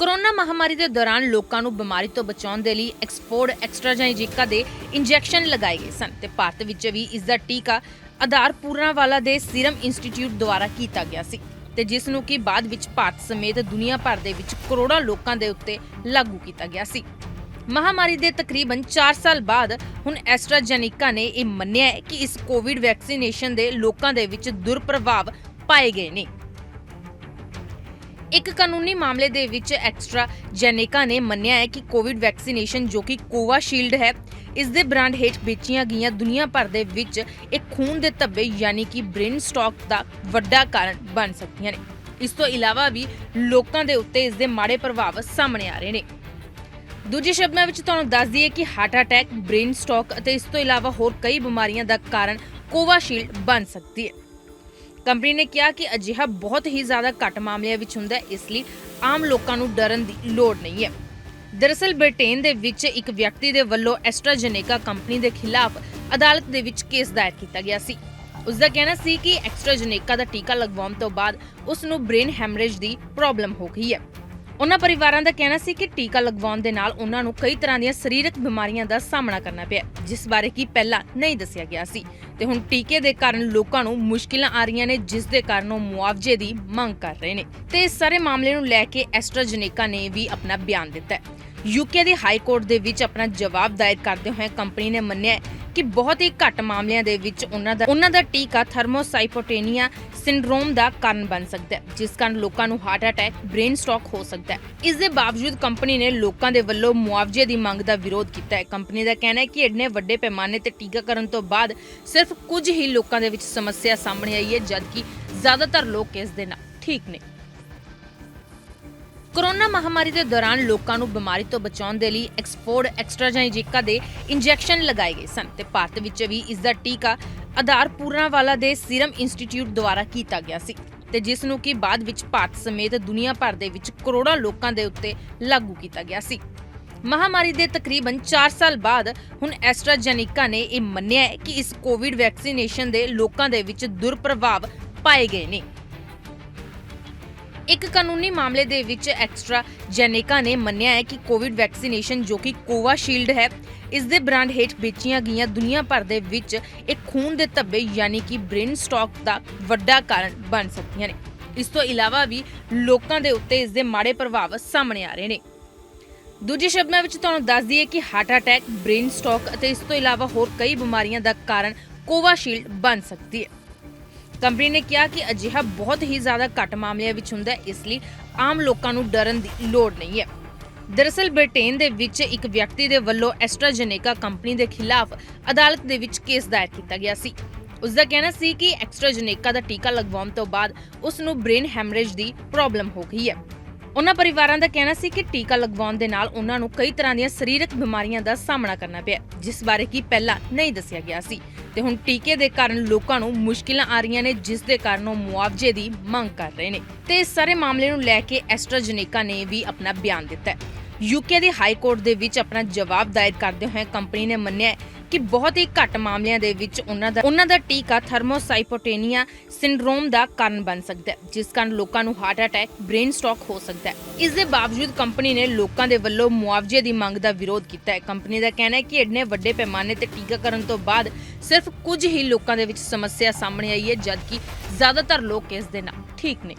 Corona ਮਹਾਮਾਰੀ ਦੇ ਦੌਰਾਨ ਲੋਕਾਂ ਨੂੰ ਬਿਮਾਰੀ ਤੋਂ ਬਚਾਉਣ ਦੇ ਲਈ ਐਕਸਪੋਰਟ ਐਕਸਟਰਾਜੈਨਿਕਾ ਦੇ ਇੰਜੈਕਸ਼ਨ ਲਗਾਏ ਗਏ ਸਨ ਤੇ ਭਾਰਤ ਵਿੱਚ ਵੀ ਇਸ ਦਾ ਟੀਕਾ ਆਧਾਰ ਪੂਰਨਾਵਾਲਾ ਦੇ ਸੀਰਮ ਇੰਸਟੀਚਿਊਟ ਦੁਆਰਾ ਕੀਤਾ ਗਿਆ ਸੀ ਤੇ ਜਿਸ ਨੂੰ ਕਿ ਬਾਅਦ ਵਿੱਚ ਭਾਰਤ ਸਮੇਤ ਦੁਨੀਆ ਭਰ ਦੇ ਵਿੱਚ ਕਰੋੜਾਂ ਲੋਕਾਂ ਦੇ ਉੱਤੇ ਲਾਗੂ ਕੀਤਾ ਗਿਆ ਸੀ। ਮਹਾਮਾਰੀ ਦੇ ਤਕਰੀਬਨ 4 ਸਾਲ ਬਾਅਦ ਹੁਣ ਐਸਟਰਾਜੈਨਿਕਾ ਨੇ ਇਹ ਮੰਨਿਆ ਹੈ ਕਿ ਇਸ ਕੋਵਿਡ ਵੈਕਸੀਨੇਸ਼ਨ ਦੇ ਲੋਕਾਂ ਦੇ ਵਿੱਚ ਦੁਰਪ੍ਰਭਾਵ ਪਾਏ ਗਏ ਨੇ। ਇੱਕ ਕਾਨੂੰਨੀ ਮਾਮਲੇ ਦੇ ਵਿੱਚ ਐਕਸਟਰਾ ਜੈਨੇਕਾ ਨੇ ਮੰਨਿਆ ਹੈ ਕਿ ਕੋਵਿਡ ਵੈਕਸੀਨੇਸ਼ਨ ਜੋ ਕਿ ਕੋਵਾਸ਼ੀਲਡ ਹੈ, ਇਸ ਦੇ ਬ੍ਰਾਂਡ ਹੇਠ ਵੇਚੀਆਂ ਗਈਆਂ ਦੁਨੀਆ ਭਰ ਦੇ ਵਿੱਚ ਇੱਕ ਖੂਨ ਦੇ ਧੱਬੇ ਯਾਨੀ ਕਿ ਬ੍ਰੇਨ ਸਟਾਕ ਦਾ ਵੱਡਾ ਕਾਰਨ ਬਣ ਸਕਦੀਆਂ ਨੇ। ਇਸ ਤੋਂ ਇਲਾਵਾ ਵੀ ਲੋਕਾਂ ਦੇ ਉੱਤੇ ਇਸ ਦੇ ਮਾੜੇ ਪ੍ਰਭਾਵ ਸਾਹਮਣੇ ਆ ਰਹੇ ਨੇ। ਦੂਜੇ ਸ਼ਬਦਾਂ ਵਿੱਚ ਤੁਹਾਨੂੰ ਦੱਸ ਦਈਏ ਕਿ ਹਾਰਟ ਅਟੈਕ, ਬ੍ਰੇਨ ਸਟਾਕ ਅਤੇ ਇਸ ਤੋਂ ਇਲਾਵਾ ਹੋਰ ਕਈ ਬਿਮਾਰੀਆਂ ਦਾ ਕਾਰਨ ਕੋਵਾਸ਼ੀਲਡ ਬਣ ਸਕਦੀ ਹੈ। ਕੰਪਨੀ ਨੇ ਕਿਹਾ ਕਿ ਅਜਿਹਾ ਬਹੁਤ ਹੀ ਜ਼ਿਆਦਾ ਘੱਟ ਮਾਮਲਿਆਂ ਵਿੱਚ ਹੁੰਦਾ ਹੈ, ਇਸ ਲਈ ਆਮ ਲੋਕਾਂ ਨੂੰ ਡਰਨ ਦੀ ਲੋੜ ਨਹੀਂ ਹੈ। ਦਰਅਸਲ, ਬ੍ਰਿਟੇਨ ਦੇ ਵਿੱਚ ਇੱਕ ਵਿਅਕਤੀ ਦੇ ਵੱਲੋਂ ਐਸਟਰਾਜੇਨੇਕਾ ਕੰਪਨੀ ਦੇ ਖਿਲਾਫ ਅਦਾਲਤ ਦੇ ਵਿੱਚ ਕੇਸ ਦਾਇਰ ਕੀਤਾ ਗਿਆ ਸੀ। ਉਸ ਦਾ ਕਹਿਣਾ ਸੀ ਕਿ ਐਸਟਰਾਜੇਨੇਕਾ ਦਾ ਟੀਕਾ ਲਗਵਾਉਣ ਤੋਂ ਬਾਅਦ ਉਸ ਨੂੰ ਬ੍ਰੇਨ ਹੈਮਰੇਜ ਦੀ ਪ੍ਰੋਬਲਮ ਹੋ ਗਈ ਹੈ। ਉਹਨਾਂ ਪਰਿਵਾਰਾਂ ਦਾ ਕਹਿਣਾ ਸੀ ਕਿ ਟੀਕਾ ਲਗਵਾਉਣ ਦੇ ਨਾਲ ਉਹਨਾਂ ਨੂੰ ਕਈ ਤਰ੍ਹਾਂ ਦੀਆਂ ਸਰੀਰਕ ਬਿਮਾਰੀਆਂ ਦਾ ਸਾਹਮਣਾ ਕਰਨਾ ਪਿਆ, ਜਿਸ ਬਾਰੇ ਕਿ ਪਹਿਲਾਂ ਨਹੀਂ ਦੱਸਿਆ ਗਿਆ ਸੀ। ਤੇ ਹੁਣ ਟੀਕੇ ਦੇ ਕਾਰਨ ਲੋਕਾਂ ਨੂੰ ਮੁਸ਼ਕਿਲਾਂ ਆ ਰਹੀਆਂ ਨੇ, ਜਿਸ ਦੇ ਕਾਰਨ ਉਹ ਮੁਆਵਜ਼ੇ ਦੀ ਮੰਗ ਕਰ ਰਹੇ ਨੇ। ਤੇ ਇਸ ਸਾਰੇ ਮਾਮਲੇ ਨੂੰ ਲੈ ਕੇ ਐਸਟਰਾਜਨੇਕਾ ਨੇ ਵੀ ਆਪਣਾ ਬਿਆਨ ਦਿੱਤਾ ਹੈ। ਯੂਕੇ ਦੀ ਹਾਈ ਕੋਰਟ ਦੇ ਵਿੱਚ ਆਪਣਾ ਜਵਾਬ ਦਾਇਰ ਕਰਦੇ ਹੋਏ ਕੰਪਨੀ ਨੇ ਮੰਨਿਆ ਕਿ ਬਹੁਤ ਹੀ ਘੱਟ ਮਾਮਲਿਆਂ ਦੇ ਵਿੱਚ ਉਹਨਾਂ ਦਾ ਉਹਨਾਂ ਦਾ ਟੀਕਾ ਥਰਮੋਸਾਈਪੋਟੇਨੀਆ ਸਿੰਡਰੋਮ ਦਾ ਕਾਰਨ ਬਣ ਸਕਦਾ ਹੈ, ਜਿਸ ਕਾਰਨ ਲੋਕਾਂ ਨੂੰ ਹਾਰਟ ਅਟੈਕ, ਬ੍ਰੇਨ ਸਟ੍ਰੋਕ ਹੋ ਸਕਦਾ ਹੈ। ਇਸ ਦੇ ਬਾਵਜੂਦ ਕੰਪਨੀ ਨੇ ਲੋਕਾਂ ਦੇ ਵੱਲੋਂ ਮੁਆਵਜ਼ੇ ਦੀ ਮੰਗ ਦਾ ਵਿਰੋਧ ਕੀਤਾ ਹੈ। ਕੰਪਨੀ ਦਾ ਕਹਿਣਾ ਹੈ ਕਿ ਇੰਨੇ ਵੱਡੇ ਪੈਮਾਨੇ ਤੇ ਟੀਕਾਕਰਨ ਤੋਂ ਬਾਅਦ ਸਿਰਫ ਕੁਝ ਹੀ ਲੋਕਾਂ ਦੇ ਵਿੱਚ ਸਮੱਸਿਆ ਸਾਹਮਣੇ ਆਈ ਹੈ, ਜਦਕਿ ਜ਼ਿਆਦਾਤਰ ਲੋਕ ਇਸ ਦੇ ਨਾਲ ਠੀਕ ਨੇ। ਕੋਰੋਨਾ ਮਹਾਮਾਰੀ ਦੇ ਦੌਰਾਨ ਲੋਕਾਂ ਨੂੰ ਬਿਮਾਰੀ ਤੋਂ ਬਚਾਉਣ ਦੇ ਲਈ ਐਕਸਪੋਰਟ ਐਕਸਟਰਾਜੈਨਿਕਾ ਦੇ ਇੰਜੈਕਸ਼ਨ ਲਗਾਏ ਗਏ ਸਨ ਤੇ ਭਾਰਤ ਵਿੱਚ ਵੀ ਇਸ ਦਾ ਟੀਕਾ ਆਧਾਰ ਪੂਰਨਾਵਾਲਾ ਦੇ ਸੀਰਮ ਇੰਸਟੀਚਿਊਟ ਦੁਆਰਾ ਕੀਤਾ ਗਿਆ ਸੀ ਤੇ ਜਿਸ ਨੂੰ ਕਿ ਬਾਅਦ ਵਿੱਚ ਭਾਰਤ ਸਮੇਤ ਦੁਨੀਆ ਭਰ ਦੇ ਵਿੱਚ ਕਰੋੜਾਂ ਲੋਕਾਂ ਦੇ ਉੱਤੇ ਲਾਗੂ ਕੀਤਾ ਗਿਆ ਸੀ। ਮਹਾਮਾਰੀ ਦੇ ਤਕਰੀਬਨ 4 ਸਾਲ ਬਾਅਦ ਹੁਣ ਐਸਟਰਾਜੈਨਿਕਾ ਨੇ ਇਹ ਮੰਨਿਆ ਹੈ ਕਿ ਇਸ ਕੋਵਿਡ ਵੈਕਸੀਨੇਸ਼ਨ ਦੇ ਲੋਕਾਂ ਦੇ ਵਿੱਚ ਦੁਰਪ੍ਰਭਾਵ ਪਾਏ ਗਏ ਨੇ। ਇੱਕ ਕਾਨੂੰਨੀ ਮਾਮਲੇ ਦੇ ਵਿੱਚ ਐਕਸਟਰਾ ਜੈਨੇਕਾ ਨੇ ਮੰਨਿਆ ਹੈ ਕਿ ਕੋਵਿਡ ਵੈਕਸੀਨੇਸ਼ਨ ਜੋ ਕਿ ਕੋਵਾਸ਼ੀਲਡ ਹੈ, ਇਸ ਦੇ ਬ੍ਰਾਂਡ ਹੇਠ ਵੇਚੀਆਂ ਗਈਆਂ ਦੁਨੀਆ ਭਰ ਦੇ ਵਿੱਚ ਇੱਕ ਖੂਨ ਦੇ ਧੱਬੇ ਯਾਨੀ ਕਿ ਬ੍ਰੇਨ ਸਟਾਕ ਦਾ ਵੱਡਾ ਕਾਰਨ ਬਣ ਸਕਦੀਆਂ ਨੇ। ਇਸ ਤੋਂ ਇਲਾਵਾ ਵੀ ਲੋਕਾਂ ਦੇ ਉੱਤੇ ਇਸ ਦੇ ਮਾੜੇ ਪ੍ਰਭਾਵ ਸਾਹਮਣੇ ਆ ਰਹੇ ਨੇ। ਦੂਜੇ ਸ਼ਬਦਾਂ ਵਿੱਚ ਤੁਹਾਨੂੰ ਦੱਸ ਦਈਏ ਕਿ ਹਾਰਟ ਅਟੈਕ, ਬ੍ਰੇਨ ਸਟਾਕ ਅਤੇ ਇਸ ਤੋਂ ਇਲਾਵਾ ਹੋਰ ਕਈ ਬਿਮਾਰੀਆਂ ਦਾ ਕਾਰਨ ਕੋਵਾਸ਼ੀਲਡ ਬਣ ਸਕਦੀ ਹੈ। ਕੰਪਨੀ ਨੇ ਕਿਹਾ ਕਿ ਅਜਿਹਾ ਬਹੁਤ ਹੀ ਜ਼ਿਆਦਾ ਘੱਟ ਮਾਮਲਿਆਂ ਵਿੱਚ ਹੁੰਦਾ ਹੈ, ਇਸ ਲਈ ਆਮ ਲੋਕਾਂ ਨੂੰ ਡਰਨ ਦੀ ਲੋੜ ਨਹੀਂ ਹੈ। ਦਰਅਸਲ, ਬ੍ਰਿਟੇਨ ਦੇ ਵਿੱਚ ਇੱਕ ਵਿਅਕਤੀ ਦੇ ਵੱਲੋਂ ਐਸਟਰਾਜੇਨੇਕਾ ਕੰਪਨੀ ਦੇ ਖਿਲਾਫ ਅਦਾਲਤ ਦੇ ਵਿੱਚ ਕੇਸ ਦਾਇਰ ਕੀਤਾ ਗਿਆ ਸੀ। ਉਸ ਦਾ ਕਹਿਣਾ ਸੀ ਕਿ ਐਕਸਟਰਾਜੇਨੇਕਾ ਦਾ ਟੀਕਾ ਲਗਵਾਉਣ ਤੋਂ ਬਾਅਦ ਉਸ ਨੂੰ ਬ੍ਰੇਨ ਹੈਮਰੇਜ ਦੀ ਪ੍ਰੋਬਲਮ ਹੋ ਗਈ ਹੈ। ਉਹਨਾਂ ਪਰਿਵਾਰਾਂ ਦਾ ਕਹਿਣਾ ਸੀ ਕਿ ਟੀਕਾ ਲਗਵਾਉਣ ਦੇ ਨਾਲ ਉਹਨਾਂ ਨੂੰ ਕਈ ਤਰ੍ਹਾਂ ਦੀਆਂ ਸਰੀਰਕ ਬਿਮਾਰੀਆਂ ਦਾ ਸਾਹਮਣਾ ਕਰਨਾ ਪਿਆ, ਜਿਸ ਬਾਰੇ ਕਿ ਪਹਿਲਾਂ ਨਹੀਂ ਦੱਸਿਆ ਗਿਆ ਸੀ। ਤੇ ਹੁਣ ਟੀਕੇ ਦੇ ਕਾਰਨ ਲੋਕਾਂ ਨੂੰ ਮੁਸ਼ਕਿਲਾਂ ਆ ਰਹੀਆਂ ਨੇ, ਜਿਸ ਦੇ ਕਾਰਨ ਉਹ ਮੁਆਵਜ਼ੇ ਦੀ ਮੰਗ ਕਰ ਰਹੇ ਨੇ। ਤੇ ਇਸ ਸਾਰੇ ਮਾਮਲੇ ਨੂੰ ਲੈ ਕੇ ਐਸਟਰਾਜੇਨੇਕਾ ਨੇ ਵੀ ਆਪਣਾ ਬਿਆਨ ਦਿੱਤਾ ਹੈ। ਯੂਕੇ ਦੀ ਹਾਈ ਕੋਰਟ ਦੇ ਵਿੱਚ ਆਪਣਾ ਜਵਾਬ ਦਾਇਰ ਕਰਦੇ ਹੋਏ ਕੰਪਨੀ ਨੇ ਮੰਨਿਆ ਹੈ ਕਿ ਬਹੁਤ ਹੀ ਘੱਟ ਮਾਮਲਿਆਂ ਦੇ ਵਿੱਚ ਉਹਨਾਂ ਦਾ ਉਹਨਾਂ ਦਾ ਟੀਕਾ ਥਰਮੋਸਾਈਪੋਟੇਨੀਆ ਸਿੰਡਰੋਮ ਦਾ ਕਾਰਨ ਬਣ ਸਕਦਾ ਹੈ, ਜਿਸ ਕਾਰਨ ਲੋਕਾਂ ਨੂੰ ਹਾਰਟ ਅਟੈਕ, ਬ੍ਰੇਨ ਸਟ੍ਰੋਕ ਹੋ ਸਕਦਾ ਹੈ। ਇਸ ਦੇ ਬਾਵਜੂਦ ਕੰਪਨੀ ਨੇ ਲੋਕਾਂ ਦੇ ਵੱਲੋਂ ਮੁਆਵਜ਼ੇ ਦੀ ਮੰਗ ਦਾ ਵਿਰੋਧ ਕੀਤਾ ਹੈ। ਕੰਪਨੀ ਦਾ ਕਹਿਣਾ ਹੈ ਕਿ ਇੰਨੇ ਵੱਡੇ ਪੈਮਾਨੇ ਤੇ ਟੀਕਾਕਰਨ ਤੋਂ ਬਾਅਦ ਸਿਰਫ ਕੁਝ ਹੀ ਲੋਕਾਂ ਦੇ ਵਿੱਚ ਸਮੱਸਿਆ ਸਾਹਮਣੇ ਆਈ ਹੈ, ਜਦਕਿ ਜ਼ਿਆਦਾਤਰ ਲੋਕ ਇਸ ਦੇ ਨਾਲ ਠੀਕ ਨੇ।